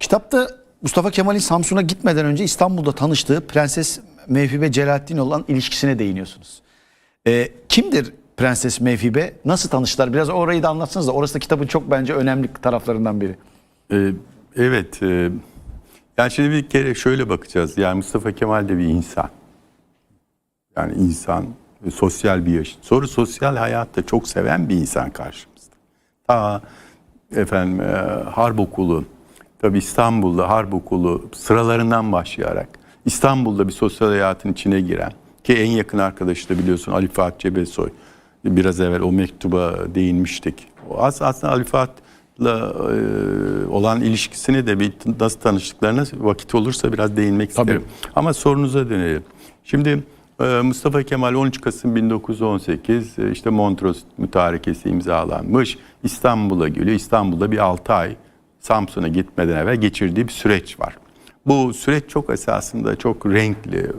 Kitapta Mustafa Kemal'in Samsun'a gitmeden önce İstanbul'da tanıştığı Prenses Mevhibe Celalettin olan ilişkisine değiniyorsunuz. Ee, kimdir Prenses Mevhibe? Nasıl tanıştılar? Biraz orayı da anlatsanız da orası da kitabın çok bence önemli taraflarından biri. Ee, evet. E, yani şimdi bir kere şöyle bakacağız. Yani Mustafa Kemal de bir insan. Yani insan, e, sosyal bir yaş. Sonra sosyal hayatta çok seven bir insan karşımızda. Ta efendim e, Harp Okulu, tabii İstanbul'da Harp Okulu sıralarından başlayarak İstanbul'da bir sosyal hayatın içine giren ki en yakın arkadaşı da biliyorsun Ali Fuat Cebesoy. Biraz evvel o mektuba değinmiştik. O as- aslında Ali Fuat'la e, olan ilişkisini de bir nasıl tanıştıklarına vakit olursa biraz değinmek Tabii. isterim. Ama sorunuza dönelim. Şimdi e, Mustafa Kemal 13 Kasım 1918 e, işte Montreux Mütarekesi imzalanmış. İstanbul'a geliyor. İstanbul'da bir 6 ay Samsun'a gitmeden evvel geçirdiği bir süreç var. Bu süreç çok esasında çok renkli,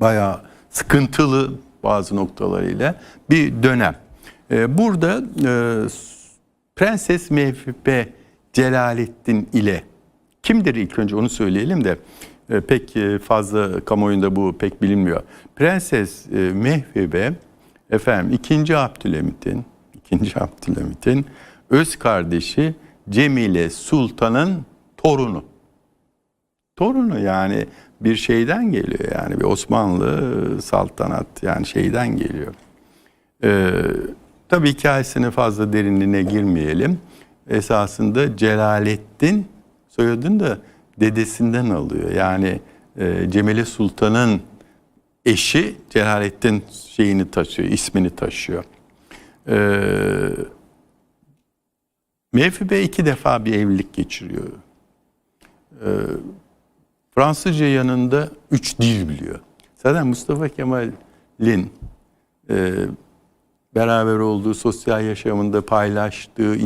bayağı sıkıntılı bazı noktalarıyla bir dönem. E, Burada e, Prenses Mevhibe Celalettin ile kimdir ilk önce onu söyleyelim de e, pek e, fazla kamuoyunda bu pek bilinmiyor. Prenses e, Mehvibe efendim 2. Abdülhamit'in 2. Abdülhamit'in öz kardeşi Cemile Sultan'ın torunu. Torunu yani bir şeyden geliyor yani bir Osmanlı saltanat yani şeyden geliyor. Ee, tabii hikayesine fazla derinliğine girmeyelim. Esasında Celalettin soyadını da dedesinden alıyor. Yani e, Cemile Sultan'ın eşi Celalettin şeyini taşıyor, ismini taşıyor. Ee, Mevhibe iki defa bir evlilik geçiriyor. Ee, Fransızca yanında üç dil biliyor. Zaten Mustafa Kemal'in e, beraber olduğu sosyal yaşamında paylaştığı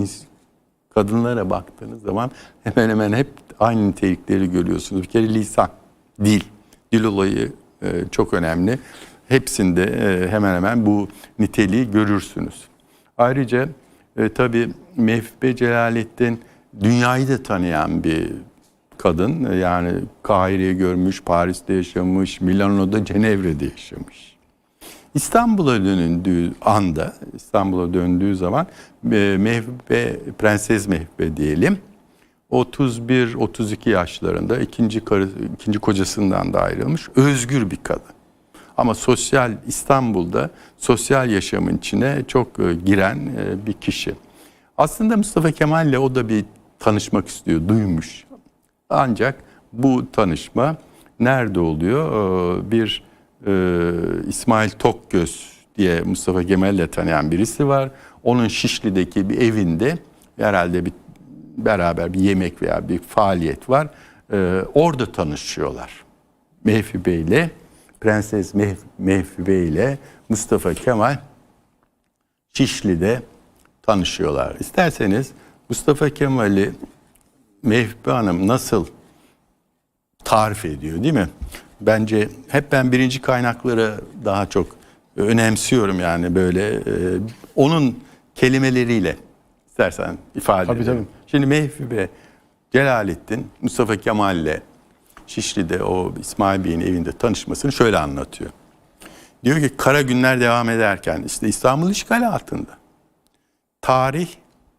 kadınlara baktığınız zaman hemen hemen hep aynı nitelikleri görüyorsunuz. Bir kere lisan, dil, dil olayı e, çok önemli. Hepsinde e, hemen hemen bu niteliği görürsünüz. Ayrıca e, tabii Mehfibe Celalettin dünyayı da tanıyan bir kadın. Yani Kahire'yi görmüş, Paris'te yaşamış, Milano'da, Cenevre'de yaşamış. İstanbul'a döndüğü anda, İstanbul'a döndüğü zaman e, Mehve, Prenses Mehve diyelim. 31-32 yaşlarında ikinci karı, ikinci kocasından da ayrılmış. Özgür bir kadın. Ama sosyal İstanbul'da sosyal yaşamın içine çok e, giren e, bir kişi. Aslında Mustafa Kemal'le o da bir tanışmak istiyor, duymuş. Ancak bu tanışma nerede oluyor? Ee, Bir e, İsmail Tokgöz diye Mustafa Kemal'le tanıyan birisi var. Onun Şişli'deki bir evinde herhalde bir beraber bir yemek veya bir faaliyet var. Orada tanışıyorlar. Mehfi Bey ile Prenses Meh- Mehfi Bey ile Mustafa Kemal Şişli'de tanışıyorlar. İsterseniz Mustafa Kemal'i Mehbi Hanım nasıl tarif ediyor değil mi? Bence hep ben birinci kaynakları daha çok önemsiyorum yani böyle e, onun kelimeleriyle istersen ifade Tabii, edelim. tabii. Şimdi Mehfibe Celalettin Mustafa Kemal'le Şişli'de o İsmail Bey'in evinde tanışmasını şöyle anlatıyor. Diyor ki kara günler devam ederken işte İstanbul işgali altında tarih,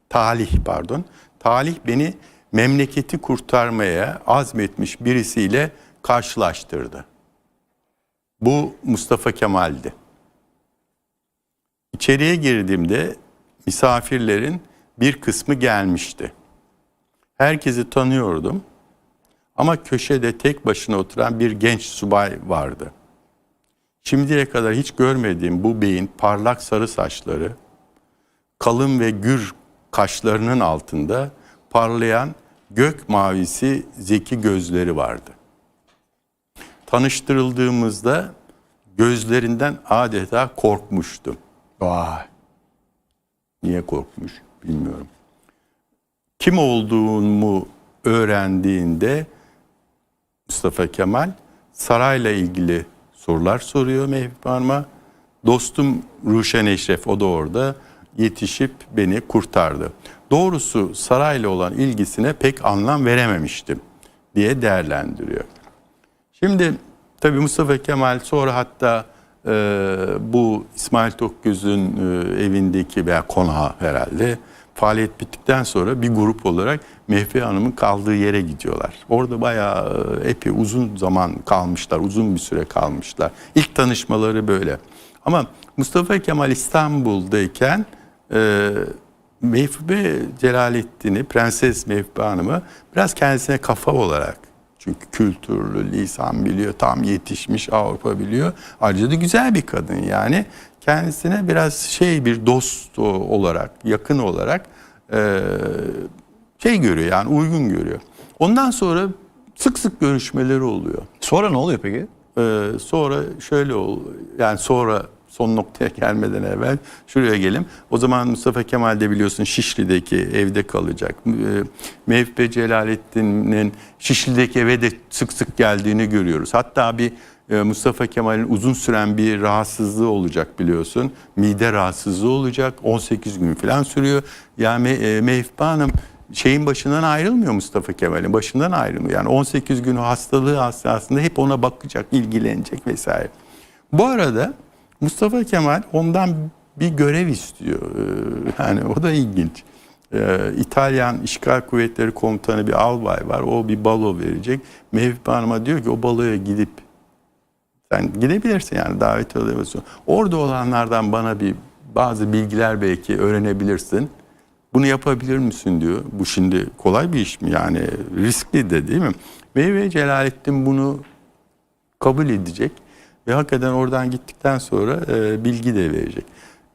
talih pardon, talih beni memleketi kurtarmaya azmetmiş birisiyle karşılaştırdı. Bu Mustafa Kemal'di. İçeriye girdiğimde misafirlerin bir kısmı gelmişti. Herkesi tanıyordum ama köşede tek başına oturan bir genç subay vardı. Şimdiye kadar hiç görmediğim bu beyin parlak sarı saçları, kalın ve gür kaşlarının altında parlayan gök mavisi zeki gözleri vardı. Tanıştırıldığımızda gözlerinden adeta korkmuştum. Vay. Niye korkmuş bilmiyorum. Kim olduğumu öğrendiğinde Mustafa Kemal sarayla ilgili sorular soruyor Mehmet Hanım'a. Dostum Ruşen Eşref o da orada yetişip beni kurtardı. Doğrusu sarayla olan ilgisine pek anlam verememiştim. diye değerlendiriyor. Şimdi tabii Mustafa Kemal sonra hatta e, bu İsmail Tokgöz'ün e, evindeki veya konağı herhalde faaliyet bittikten sonra bir grup olarak Mehfi Hanım'ın kaldığı yere gidiyorlar. Orada bayağı e, epey uzun zaman kalmışlar, uzun bir süre kalmışlar. İlk tanışmaları böyle. Ama Mustafa Kemal İstanbul'dayken e, Mehfibe Celalettin'i, Prenses Mehfibe Hanım'ı biraz kendisine kafa olarak çünkü kültürlü, lisan biliyor, tam yetişmiş, Avrupa biliyor. Ayrıca da güzel bir kadın yani. Kendisine biraz şey bir dost olarak, yakın olarak e, şey görüyor yani uygun görüyor. Ondan sonra sık sık görüşmeleri oluyor. Sonra ne oluyor peki? Ee, sonra şöyle ol, yani sonra son noktaya gelmeden evvel şuraya gelim. O zaman Mustafa Kemal de biliyorsun Şişli'deki evde kalacak. Ee, Mevfe Celalettin'in Şişli'deki eve de sık sık geldiğini görüyoruz. Hatta bir e, Mustafa Kemal'in uzun süren bir rahatsızlığı olacak biliyorsun. Mide rahatsızlığı olacak. 18 gün falan sürüyor. Yani e, Mevfe Hanım şeyin başından ayrılmıyor Mustafa Kemal'in başından ayrılmıyor. Yani 18 gün hastalığı aslında hep ona bakacak, ilgilenecek vesaire. Bu arada Mustafa Kemal ondan bir görev istiyor. Ee, Yani o da ilginç. Ee, İtalyan İşgal Kuvvetleri Komutanı bir albay var. O bir balo verecek. Mevlüt Hanım'a diyor ki o baloya gidip sen gidebilirsin yani davet alıyorsun. Orada olanlardan bana bir bazı bilgiler belki öğrenebilirsin. Bunu yapabilir misin diyor. Bu şimdi kolay bir iş mi yani riskli de değil mi? Meyve Celalettin bunu kabul edecek ve hakikaten oradan gittikten sonra e, bilgi de verecek.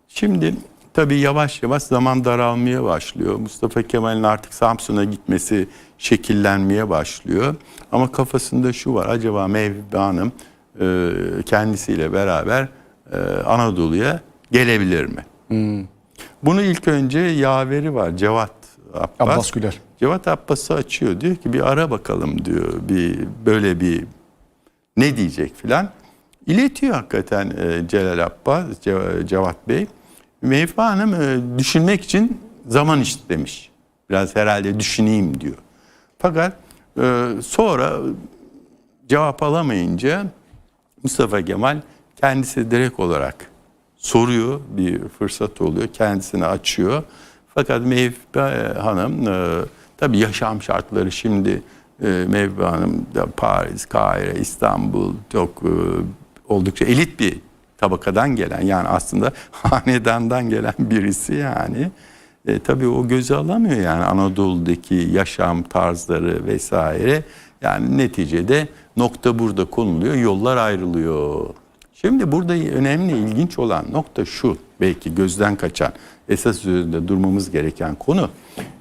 Şimdi tabii yavaş yavaş zaman daralmaya başlıyor. Mustafa Kemal'in artık Samsun'a gitmesi şekillenmeye başlıyor. Ama kafasında şu var acaba Mevhibe Hanım e, kendisiyle beraber e, Anadolu'ya gelebilir mi? Bunu ilk önce yaveri var Cevat Abbas. Abbas Güler. Cevat Abbas'ı açıyor. Diyor ki bir ara bakalım diyor. Bir böyle bir ne diyecek filan. İletiyor hakikaten e, Celal Abbas, Ce- Cevat Bey. Mevfa Hanım e, düşünmek için zaman istemiş. Biraz herhalde düşüneyim diyor. Fakat e, sonra cevap alamayınca Mustafa Kemal kendisi direkt olarak soruyor. Bir fırsat oluyor. Kendisini açıyor. Fakat Mevbe Hanım e, tabii yaşam şartları şimdi e, Mevbe Hanım da Paris, Kahire, İstanbul çok e, oldukça elit bir tabakadan gelen yani aslında hanedandan gelen birisi yani. E, tabii o göze alamıyor yani Anadolu'daki yaşam tarzları vesaire. Yani neticede nokta burada konuluyor, yollar ayrılıyor. Şimdi burada önemli, ilginç olan nokta şu, belki gözden kaçan, esas üzerinde durmamız gereken konu.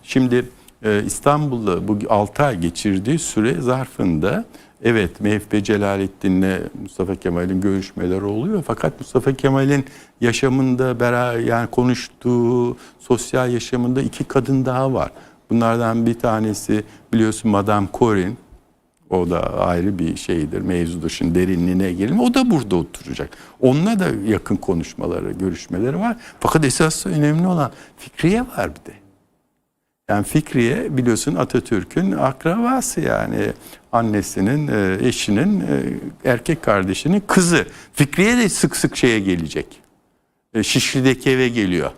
Şimdi e, İstanbul'da bu 6 ay geçirdiği süre zarfında evet Mehve Celalettin'le Mustafa Kemal'in görüşmeleri oluyor. Fakat Mustafa Kemal'in yaşamında beraber yani konuştuğu sosyal yaşamında iki kadın daha var. Bunlardan bir tanesi biliyorsun Madame Corin, o da ayrı bir şeydir, mevzudur. Şimdi derinliğine girelim. O da burada oturacak. Onunla da yakın konuşmaları, görüşmeleri var. Fakat esas önemli olan Fikriye var bir de. Yani Fikriye biliyorsun Atatürk'ün akrabası yani annesinin, e, eşinin, e, erkek kardeşinin kızı. Fikriye de sık sık şeye gelecek. E, Şişli'deki eve geliyor.